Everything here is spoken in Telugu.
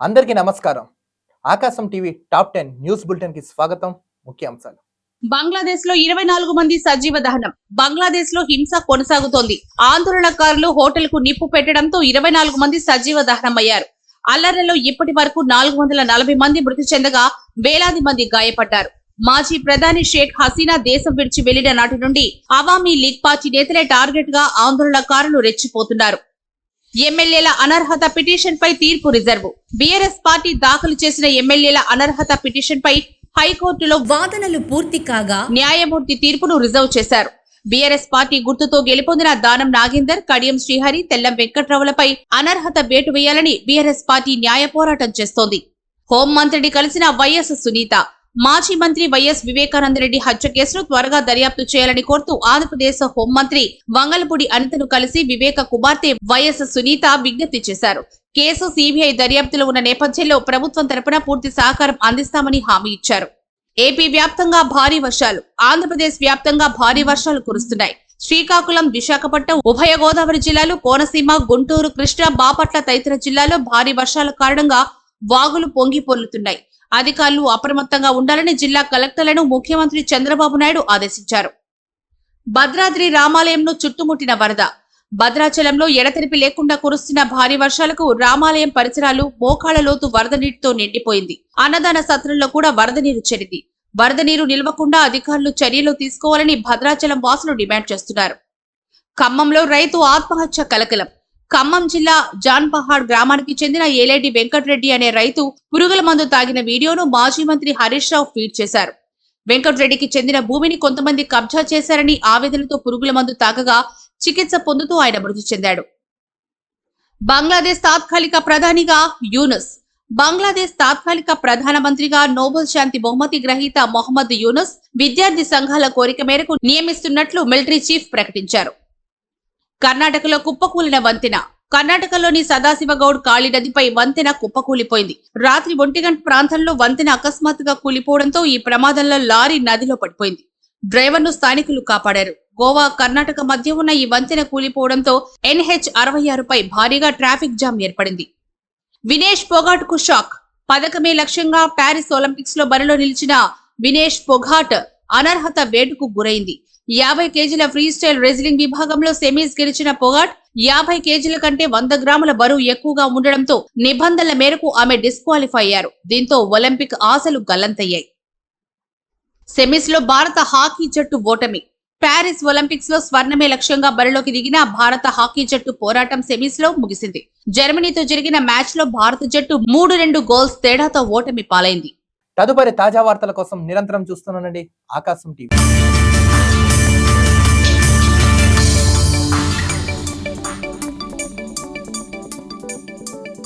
అందరికీ నమస్కారం. Akasam TV top ten news బులెటిన్కి స్వాగతం. ముఖ్యాంశాలు బంగ్లాదేశ్లో ఇరవై నాలుగు మంది సజీవ దహనం. బంగ్లాదేశ్లో హింస కొనసాగుతోంది. ఆందోళనకారులు హోటల్కు నిప్పు పెట్టడంతో ఇరవై నాలుగు మంది సజీవ దహనమయ్యారు. అల్లర్లలో ఇప్పటి వరకు నాలుగు వందల నలభై మంది మృతి చెందగా వేలాది మంది గాయపడ్డారు. మాజీ ప్రధాని షేక్ హసీనా దేశం విడిచి వెళ్ళిన నాటి నుండి అవామీ లీగ్ పార్టీ నేతలే టార్గెట్గా ఆందోళనకారులు రెచ్చిపోతున్నారు. ఎమ్మెల్యేల అనర్హత పిటిషన్ పై తీర్పు రిజర్వ్. బీఆర్ఎస్ పార్టీ దాఖలు చేసిన ఎమ్మెల్యేల అనర్హత పిటిషన్ పై హైకోర్టులో వాదనలు పూర్తి కాగా న్యాయమూర్తి తీర్పును రిజర్వ్ చేశారు. బీఆర్ఎస్ పార్టీ గుర్తుతో గెలుపొందిన దానం నాగేందర్ కడియం శ్రీహరి తెల్లం వెంకట్రావులపై అనర్హత వేటు వేయాలని బీఆర్ఎస్ పార్టీ న్యాయ పోరాటం చేస్తోంది. హోంమంత్రిని కలిసిన వైఎస్ సునీత మాజీ మంత్రి వైఎస్ వివేకానందరెడ్డి హత్య కేసును త్వరగా దర్యాప్తు చేయాలని కోరుతూ ఆంధ్రప్రదేశ్ హోంమంత్రి వంగలపూడి అనితను కలిసి వివేక కుమార్తె వైఎస్ సునీత విజ్ఞప్తి చేశారు. కేసు సిబిఐ దర్యాప్తులో ఉన్న నేపథ్యంలో ప్రభుత్వం తరపున పూర్తి సహకారం అందిస్తామని హామీ ఇచ్చారు. ఏపీ వ్యాప్తంగా భారీ వర్షాలు ఆంధ్రప్రదేశ్ వ్యాప్తంగా భారీ వర్షాలు కురుస్తున్నాయి. శ్రీకాకుళం విశాఖపట్నం ఉభయ గోదావరి జిల్లాలు కోనసీమ గుంటూరు కృష్ణా బాపట్ల తదితర జిల్లాల్లో భారీ వర్షాల కారణంగా వాగులు పొంగి పొర్లుతున్నాయి. అధికారులు అప్రమత్తంగా ఉండాలని జిల్లా కలెక్టర్లను ముఖ్యమంత్రి చంద్రబాబు నాయుడు ఆదేశించారు. భద్రాద్రి రామాలయంను చుట్టుముట్టిన వరద. భద్రాచలంలో ఎడతెరిపి లేకుండా కురుస్తున్న భారీ వర్షాలకు రామాలయం పరిసరాలు మోకాళ్ళ లోతు వరద నీటితో నిండిపోయింది. అన్నదాన సత్రంలో కూడా వరద నీరు చెరింది. వరద నీరు నిల్వకుండా అధికారులు చర్యలు తీసుకోవాలని భద్రాచలం వాసులు డిమాండ్ చేస్తున్నారు. ఖమ్మంలో రైతు ఆత్మహత్య కలకలం. ఖమ్మం జిల్లా జాన్పహాడ్ గ్రామానికి చెందిన ఏలేడి వెంకటరెడ్డి అనే రైతు పురుగుల మందు తాగిన వీడియోను మాజీ మంత్రి హరీష్ రావు ఫీడ్ చేశారు. వెంకటరెడ్డికి చెందిన భూమిని కొంతమంది కబ్జా చేశారని ఆవేదనతో పురుగుల మందు తాగగా చికిత్స పొందుతూ ఆయన మృతి చెందాడు. బంగ్లాదేశ్ తాత్కాలిక ప్రధానిగా యూనస్. బంగ్లాదేశ్ తాత్కాలిక ప్రధానమంత్రిగా నోబెల్ శాంతి బహుమతి గ్రహీత మొహమ్మద్ యూనస్ విద్యార్థి సంఘాల కోరిక మేరకు నియమిస్తున్నట్లు మిలిటరీ చీఫ్ ప్రకటించారు. కర్ణాటకలో కుప్పకూలిన వంతెన. కర్ణాటకలోని సదాశివగౌడ్ కాళీ నదిపై వంతెన కుప్పకూలిపోయింది. రాత్రి ఒంటి గంట ప్రాంతంలో వంతెన అకస్మాత్తుగా కూలిపోవడంతో ఈ ప్రమాదంలో లారీ నదిలో పడిపోయింది. డ్రైవర్ను స్థానికులు కాపాడారు. గోవా కర్ణాటక మధ్య ఉన్న ఈ వంతెన కూలిపోవడంతో ఎన్హెచ్ అరవై ఆరుపై భారీగా ట్రాఫిక్ జామ్ ఏర్పడింది. వినేష్ పొగాట్కు షాక్. పథకమే లక్ష్యంగా ప్యారిస్ ఒలింపిక్స్లో బరిలో నిలిచిన వినేష్ పొఘాట్ అనర్హత వేటుకు గురైంది. యాభై కేజీల ఫ్రీ స్టైల్ రెజ్లింగ్ విభాగంలో సెమీస్ గెలిచిన పొగాట్ యాభై కేజీల కంటే వంద గ్రాముల బరువు ఎక్కువగా ఉండడంతో నిబంధనల మేరకు ఆమె డిస్క్వాలిఫై అయ్యారు. దీంతో ఒలింపిక్ ఆశలు గల్లంతయ్యాయి. సెమీస్లో భారత హాకీ జట్టు ఓటమి. ప్యారిస్ ఒలింపిక్స్లో స్వర్ణమే లక్ష్యంగా బరిలోకి దిగిన భారత హాకీ జట్టు పోరాటం సెమీస్లో ముగిసింది. జర్మనీతో జరిగిన మ్యాచ్లో భారత జట్టు మూడు రెండు గోల్స్ తేడాతో ఓటమి పాలైంది. తదుపరి తాజా వార్తల కోసం నిరంతరం చూస్తున్నానండి ఆకాశం టీవీ.